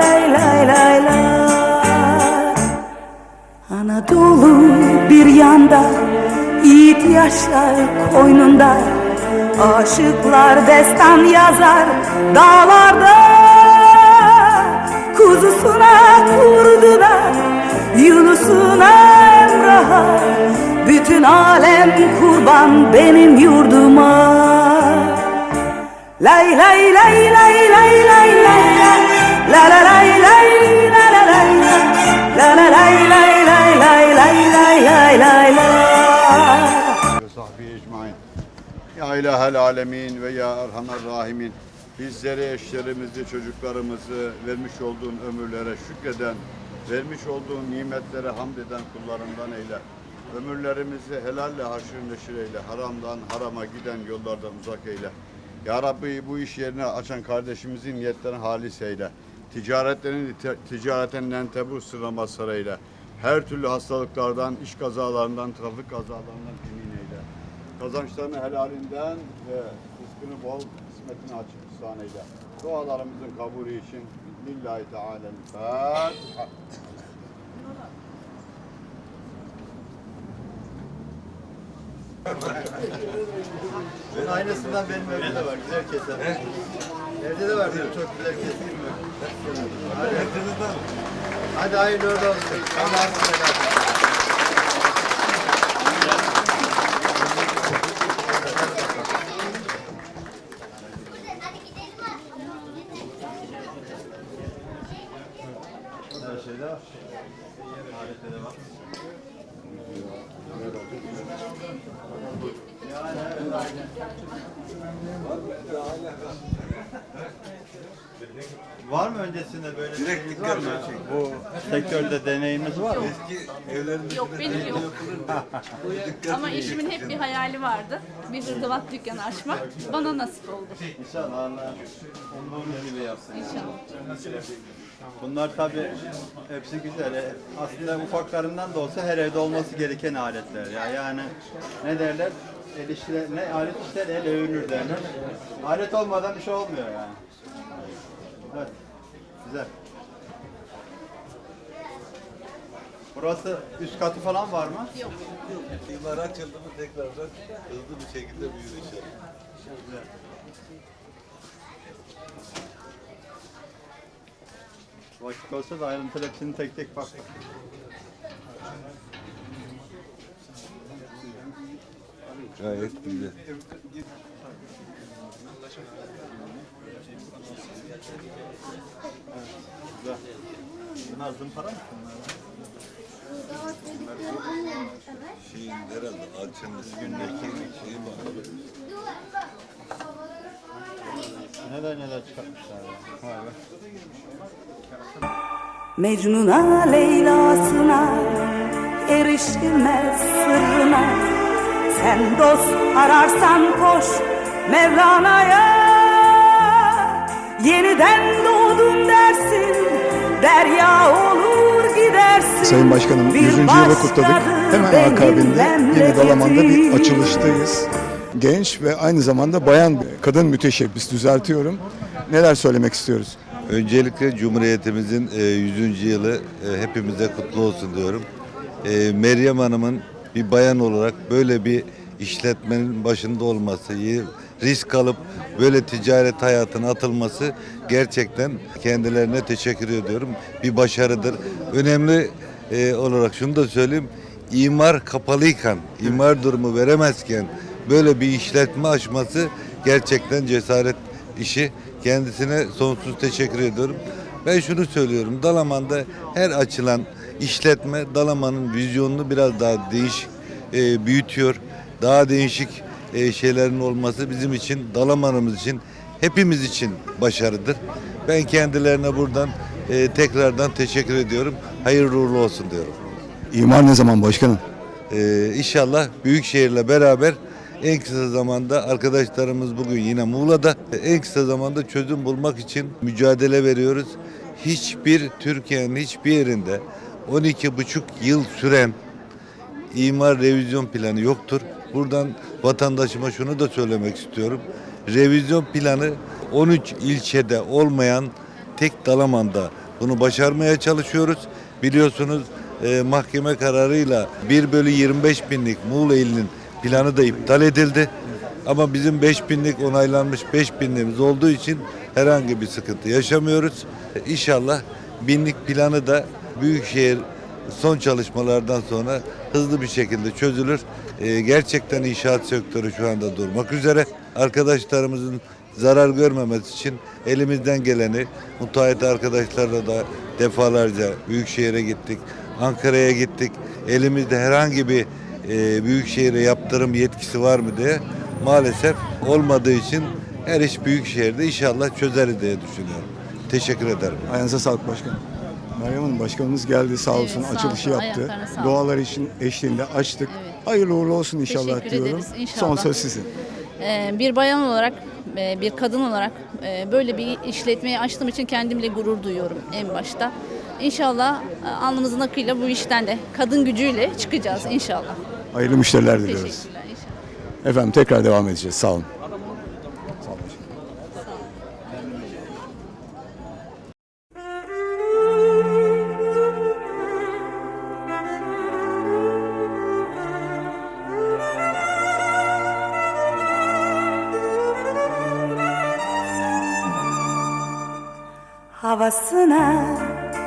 lay lay lay lay. Lay la Anadolu bir yanda Yiğit yaşlar koynunda. Aşıklar destan yazar dağlarda. Kuzusuna kurdu da Yunus'una Emrah'a. Bütün alem kurban benim yurduma. Lay lay lay lay lay lay lay la La la lay lay sahbihi ecmain. Ya ilahel alemin ve ya erhamer rahimin. Bizleri, eşlerimizi, çocuklarımızı vermiş olduğun ömürlere şükreden, vermiş olduğun nimetlere hamd eden kullarından eyle. Ömürlerimizi helalle haşır neşir eyle. Haramdan harama giden yollardan uzak eyle. Ya Rabbi bu iş yerini açan kardeşimizin niyetlerini halis eyle. Ticaretlerini ti- ticareten nentebur sırrına mazhar eyle. Her türlü hastalıklardan, iş kazalarından, trafik kazalarından emin eyle. Kazançlarını helalinden ve rızkını bol, kısmetini açık ihsan eyle. Dualarımızın kabulü için Lillahi Teala'l Fatiha. Aynısından benim evde de var. Güzel kesen. Evde de var benim çok güzel kesim var. Hadi. Hadi hayırlı uğurlu olsun. Allah'a emanet olun. Her şeyde var. Alette de var. Var mı öncesinde böyle bir şeyiniz var mı? Bu sektörde deneyiminiz var mı? Yok benim yok. Ama eşimin hep bir hayali vardı. Bir hırdavat dükkanı açmak. Bana nasip oldu. İnşallah Allah umduğunuz gibi yapsın. İnşallah. Bunlar tabi hepsi güzel. E, Aslında ufaklarından da olsa her evde olması gereken aletler. Ya yani ne derler? El işler, ne alet işler el övünür derler. Alet olmadan bir şey olmuyor yani. Evet. Güzel. Burası üst katı falan var mı? Yok. Yıllar açıldı mı tekrardan hızlı bir şekilde büyür inşallah. Güzel. Vakit olsa da ayrıntılı hepsini tek tek bak. Gayet güzel. Güzel. Bunlar zımpara mı? Şeyin herhalde alçının üstündeki şeyi var. Neler neler çıkartmışlar ya. Vay be. Mecnun'a Leyla'sına erişilmez sırrına Sen dost ararsan koş Mevlana'ya Yeniden doğdum dersin Derya olur gidersin Sayın Başkanım Bir 100. yılı kutladık. Hemen akabinde Yeni Dalaman'da bir açılıştayız. Genç ve aynı zamanda bayan kadın müteşebbis düzeltiyorum. Neler söylemek istiyoruz? Öncelikle Cumhuriyetimizin e, 100. yılı e, hepimize kutlu olsun diyorum. E, Meryem Hanım'ın bir bayan olarak böyle bir işletmenin başında olması, risk alıp böyle ticaret hayatına atılması gerçekten kendilerine teşekkür ediyorum. Bir başarıdır. Önemli e, olarak şunu da söyleyeyim. İmar kapalıyken, imar durumu veremezken böyle bir işletme açması gerçekten cesaret işi. Kendisine sonsuz teşekkür ediyorum. Ben şunu söylüyorum. Dalaman'da her açılan işletme Dalaman'ın vizyonunu biraz daha değişik e, büyütüyor. Daha değişik e, şeylerin olması bizim için, Dalaman'ımız için hepimiz için başarıdır. Ben kendilerine buradan e, tekrardan teşekkür ediyorum. Hayırlı uğurlu olsun diyorum. İmar ne zaman başkanım? Ee, inşallah Büyükşehir'le beraber en kısa zamanda arkadaşlarımız bugün yine Muğla'da en kısa zamanda çözüm bulmak için mücadele veriyoruz. Hiçbir Türkiye'nin hiçbir yerinde 12,5 yıl süren imar revizyon planı yoktur. Buradan vatandaşıma şunu da söylemek istiyorum. Revizyon planı 13 ilçede olmayan tek Dalaman'da bunu başarmaya çalışıyoruz. Biliyorsunuz e, mahkeme kararıyla 1 bölü 25 binlik Muğla ilinin planı da iptal edildi. Ama bizim 5 binlik onaylanmış 5 binliğimiz olduğu için herhangi bir sıkıntı yaşamıyoruz. İnşallah binlik planı da Büyükşehir son çalışmalardan sonra hızlı bir şekilde çözülür. Ee, gerçekten inşaat sektörü şu anda durmak üzere. Arkadaşlarımızın zarar görmemesi için elimizden geleni müteahhit arkadaşlarla da defalarca Büyükşehir'e gittik. Ankara'ya gittik. Elimizde herhangi bir e, Büyükşehir'e yaptırım yetkisi var mı diye maalesef olmadığı için her iş Büyükşehir'de inşallah çözeriz diye düşünüyorum. Teşekkür ederim. Ayağınıza sağlık başkanım. Meryem Hanım başkanımız geldi sağ Evet, olsun sağ açılışı olsun. yaptı. Ayaklarına sağlık. Dualar için eşliğinde açtık. Evet. Hayırlı uğurlu olsun inşallah Teşekkür diyorum. ederiz, inşallah. Son söz sizin. Ee, bir bayan olarak, e, bir kadın olarak e, böyle bir işletmeyi açtığım için kendimle gurur duyuyorum en başta. İnşallah e, alnımızın akıyla bu işten de kadın gücüyle çıkacağız inşallah. Hayırlı müşteriler diliyoruz. Teşekkürler inşallah. Efendim tekrar devam edeceğiz. Sağ olun. Havasına,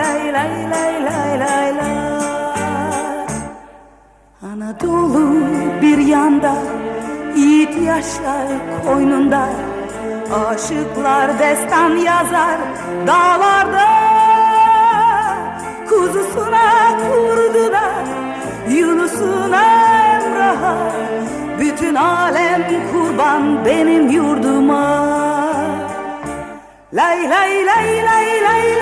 lay lay lay lay lay lay. La Anadolu bir yanda Yiğit yaşlar koynunda. Aşıklar destan yazar dağlarda. Kuzusuna kurdu da Yunus'una Emrah'a. Bütün alem kurban benim yurduma. Lay lay lay lay lay lay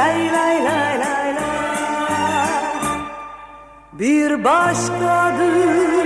lay lay lay lay lay. Lay lay la Bir başkadır